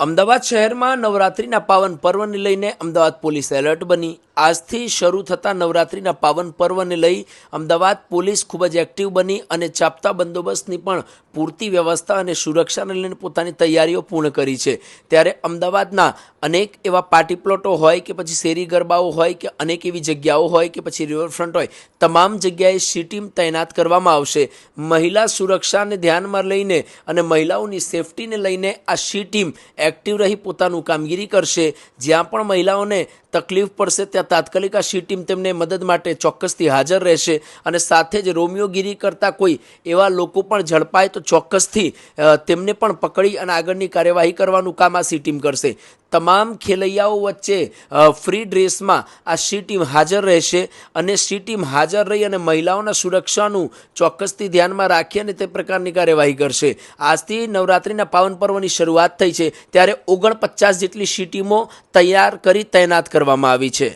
અમદાવાદ શહેરમાં નવરાત્રિના પાવન પર્વને લઈને અમદાવાદ પોલીસ એલર્ટ બની. આજથી શરૂ થતા નવરાત્રિના પાવન પર્વને લઈ અમદાવાદ પોલીસ ખૂબ જ એક્ટિવ બની અને ચાપતા બંદોબસ્તની પણ પૂરતી વ્યવસ્થા અને સુરક્ષાને લઈને પોતાની તૈયારીઓ પૂર્ણ કરી છે. ત્યારે અમદાવાદના અનેક એવા પાર્ટી પ્લોટો હોય કે પછી શેરી ગરબાઓ હોય કે અનેક એવી જગ્યાઓ હોય કે પછી રિવરફ્રન્ટ હોય, તમામ જગ્યાએ સી ટીમ તૈનાત કરવામાં આવશે. મહિલા સુરક્ષાને ધ્યાનમાં લઈને અને મહિલાઓની સેફટીને લઈને આ સી ટીમ એક્ટિવ રહી પોતાનું કામગીરી કરશે. જ્યાં પણ મહિલાઓને તકલીફ પડશે, ત્યાં તાત્કાલિક આ સી ટીમ તેમને મદદ માટે ચોક્કસથી હાજર રહેશે. અને સાથે જ રોમિયોગીરી કરતા કોઈ એવા લોકો પણ ઝડપાય તો ચોક્કસથી તેમને પણ પકડી અને આગળની કાર્યવાહી કરવાનું કામ આ સી ટીમ કરશે. તમામ ખેલૈયાઓ વચ્ચે ફ્રી ડ્રેસમાં આ સી ટીમ હાજર રહેશે અને સી ટીમ હાજર રહી અને મહિલાઓના સુરક્ષાનું ચોક્કસથી ધ્યાનમાં રાખી અને તે પ્રકારની કાર્યવાહી કરશે. આજથી નવરાત્રિના પાવન પર્વની શરૂઆત થઈ છે, ત્યારે ઓગણપચાસ જેટલી સી ટીમો તૈયાર કરી તૈનાત કરવામાં આવી છે.